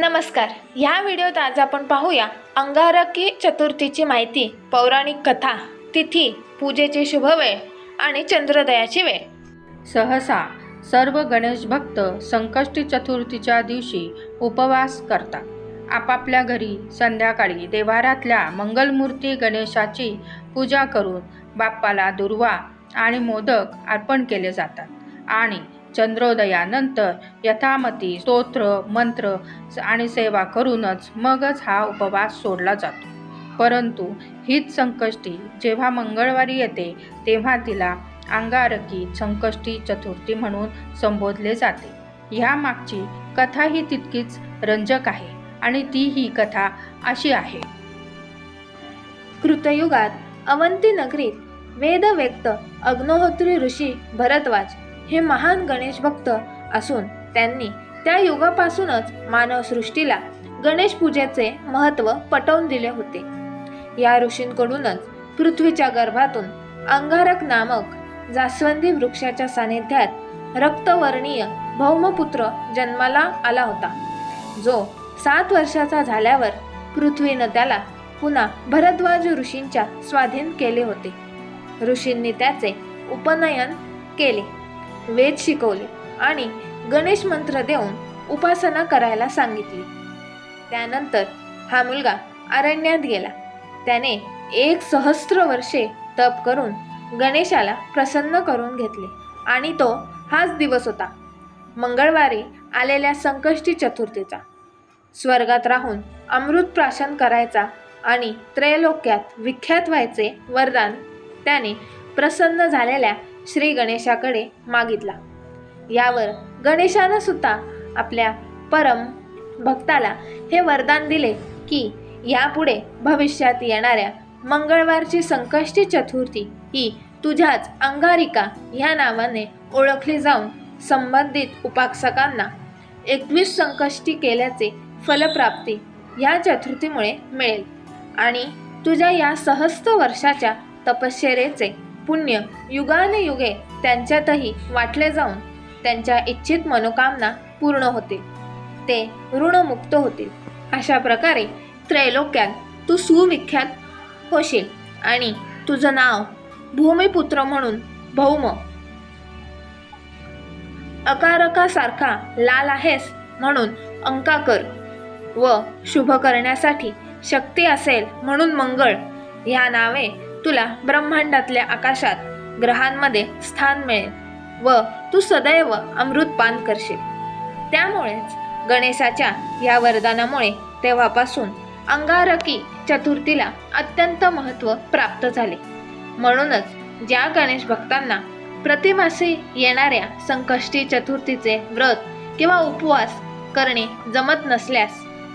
नमस्कार. ह्या व्हिडिओत आज आपण पाहूया अंगारकी चतुर्थीची माहिती पौराणिक कथा तिथी पूजेची शुभवेळ आणि चंद्रोदयाची वेळ. सहसा सर्व गणेश भक्त संकष्टी चतुर्थीच्या दिवशी उपवास करतात. आपापल्या घरी संध्याकाळी देवारातल्या मंगलमूर्ती गणेशाची पूजा करून बाप्पाला दुर्वा आणि मोदक अर्पण केले जातात आणि चंद्रोदयानंतर यथामती स्तोत्र मंत्र आणि सेवा करूनच मगच हा उपवास सोडला जातो. परंतु हीच संकष्टी जेव्हा मंगळवारी येते तेव्हा तिला अंगारकी संकष्टी चतुर्थी म्हणून संबोधले जाते. ह्या मागची कथा ही तितकीच रंजक आहे आणि ती ही कथा अशी आहे. कृतयुगात अवंती नगरीत वेद व्यक्त अग्नहोत्री ऋषी भरद्वाज हे महान गणेश भक्त असून त्यांनी त्या युगापासूनच मानवसृष्टीला गणेश पूजेचे महत्त्व पटवून दिले होते. या ऋषींकडूनच पृथ्वीच्या गर्भातून अंगारक नामक जास्वंदी वृक्षाच्या सानिध्यात रक्तवर्णीय भौमपुत्र जन्माला आला होता. जो सात वर्षाचा झाल्यावर पृथ्वीनं त्याला पुन्हा भरद्वाज ऋषींच्या स्वाधीन केले होते. ऋषींनी त्याचे उपनयन केले. वेद शिकवले आणि गणेश मंत्र देऊन उपासना करायला सांगितली. त्यानंतर हा मुलगा अरण्यात गेला. त्याने एक सहस्त्र वर्षे तप करून गणेशाला प्रसन्न करून घेतले आणि तो हाच दिवस होता. मंगळवारी आलेल्या संकष्टी चतुर्थीचा. स्वर्गात राहून अमृत प्राशन करायचा आणि त्रैलोक्यात विख्यात व्हायचे वरदान त्याने प्रसन्न झालेल्या श्री गणेशाकडे मागितला. यावर गणेशानं सुद्धा आपल्या परम भक्ताला हे वरदान दिले की यापुढे भविष्यात येणाऱ्या मंगळवारची संकष्टी चतुर्थी ही तुझ्याच अंगारिका ह्या नावाने ओळखली जाऊन संबंधित उपासकांना एकवीस संकष्टी केल्याचे फलप्राप्ती ह्या चतुर्थीमुळे मिळेल. आणि तुझ्या या सहस्त्र वर्षाच्या तपश्चरेचे पुण्य युगानुयुगे त्यांच्यातही वाटले जाऊन त्यांच्या इच्छित मनोकामना पूर्ण होतील ते ऋणमुक्त होतील. अशा प्रकारे त्रैलोक्यात तू सुविख्यात होशील आणि तुझं नाव भूमिपुत्र म्हणून भौम. अकारकासारखा लाल आहेस म्हणून अंकाकर व शुभ करण्यासाठी शक्ती असेल म्हणून मंगळ. ह्या नावे तुला ब्रह्मांडातल्या आकाशात ग्रहांमध्ये स्थान मिळेल व तू सदैव अमृतपान करशील. त्यामुळेच गणेशाच्या या वरदानामुळे तेव्हापासून अंगारकी चतुर्थीला अत्यंत महत्त्व प्राप्त झाले. म्हणूनच ज्या गणेश भक्तांना प्रतिमासी येणाऱ्या संकष्टी चतुर्थीचे व्रत किंवा उपवास करणे जमत नसल्यास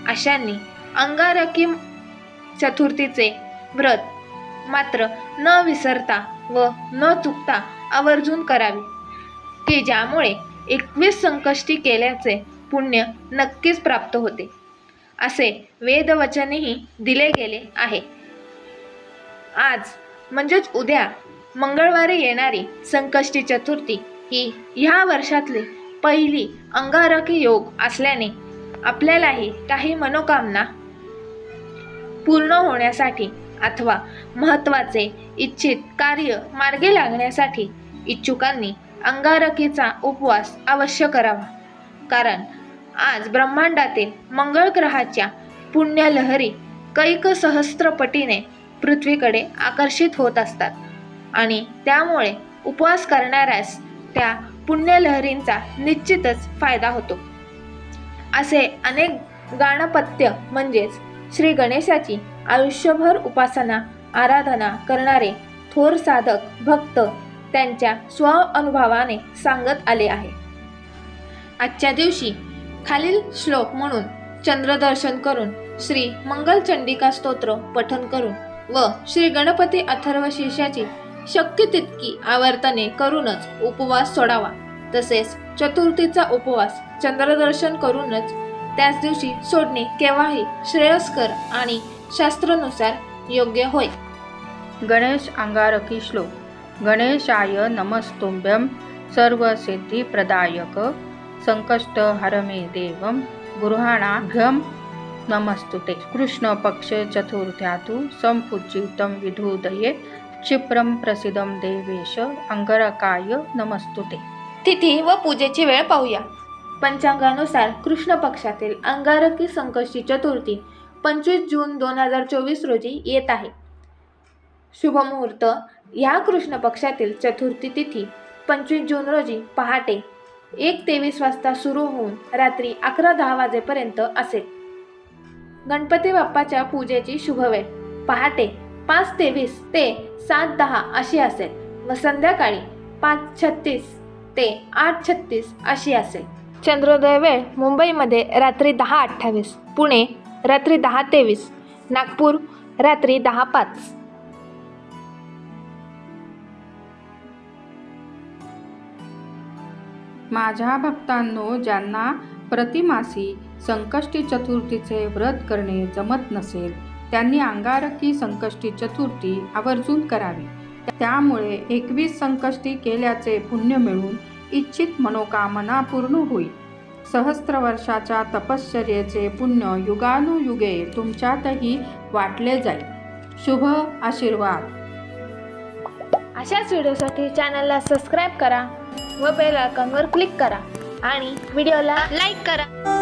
अशांनी अंगारकी चतुर्थीचे व्रत मात्र न विसरता व न चुकता आवर्जून करावी. की ज्यामुळे एकवीस संकष्टी केल्याचे पुण्य नक्कीच प्राप्त होते. असे वेदवचनही दिले गेले आहे. आज म्हणजेच उद्या मंगळवारी येणारी संकष्टी चतुर्थी ही ह्या वर्षातली पहिली अंगारकी योग असल्याने आपल्यालाही काही मनोकामना पूर्ण होण्यासाठी अथवा महत्त्वाचे इच्छित कार्य मार्गी लागण्यासाठी इच्छुकांनी अंगारकीचा उपवास अवश्य करावा. कारण आज ब्रह्मांडातील मंगळ ग्रहाच्या पुण्यलहरी कैक सहस्त्रपटीने पृथ्वीकडे आकर्षित होत असतात आणि त्यामुळे उपवास करणाऱ्यास त्या पुण्यलहरींचा निश्चितच फायदा होतो. असे अनेक गाणपत्य म्हणजेच श्री गणेशाची आयुष्यभर उपासना आराधना करणारे थोर साधक भक्त त्यांच्या स्व अनुभवाने सांगत आले आहे. आजच्या दिवशी खालील श्लोक म्हणून चंद्रदर्शन करून श्री मंगलचंडिका स्तोत्र पठन करून व श्री गणपती अथर्व शीर्षाची शक्य तितकी आवर्तने करूनच उपवास सोडावा. तसेच चतुर्थीचा उपवास चंद्रदर्शन करूनच त्याच दिवशी सोडणे केव्हाही श्रेयस्कर आणि शास्त्रानुसार योग्य होय. गणेश अंगारकी श्लोक. गणेशाय नमस्तुभ्यं सर्वसिद्धिप्रदायक संकष्टहरमे देवं गृहाणाघ्यम नमस्तुते. कृष्ण पक्ष चतुर्थ्यातु संपूजितं विधुदये क्षिप्रं प्रसिद्धं देवेश अंगरकाय नमस्तुते. तिथी व पूजेची वेळ पाहूया. पंचांगानुसार कृष्ण पक्षातील अंगारकी संकष्टी चतुर्थी पंचवीस जून दोन हजार चोवीस रोजी येत आहे. शुभमुहूर्त ह्या कृष्ण पक्षातील चतुर्थी तिथी पंचवीस जून रोजी पहाटे एक तेवीस वाजता सुरू होऊन रात्री अकरा दहा वाजेपर्यंत असेल. गणपती बाप्पाच्या पूजेची शुभवेळ पहाटे पाच तेवीस ते सात दहा अशी असेल व संध्याकाळी पाच छत्तीस ते आठ छत्तीस अशी असेल. चंद्रोदय वेळ मुंबईमध्ये रात्री दहा अठ्ठावीस पुणे रात्री दहा तेवीस नागपूर रात्री दहा पाच. माझ्या भक्तांनो ज्यांना प्रतिमासी संकष्टी चतुर्थीचे व्रत करणे जमत नसेल त्यांनी अंगारकी संकष्टी चतुर्थी आवर्जून करावी. त्यामुळे एकवीस संकष्टी केल्याचे पुण्य मिळून इच्छित मनोकामना पूर्ण होईल. सहस्त्र वर्षाच्या तपश्चर्येचे पुण्य युगानुयुगे तुमच्यातही वाटले जाईल. शुभ आशीर्वाद. अशाच व्हिडिओसाठी चॅनलला सबस्क्राईब करा व बेल आयकॉनवर क्लिक करा आणि व्हिडिओला लाईक करा.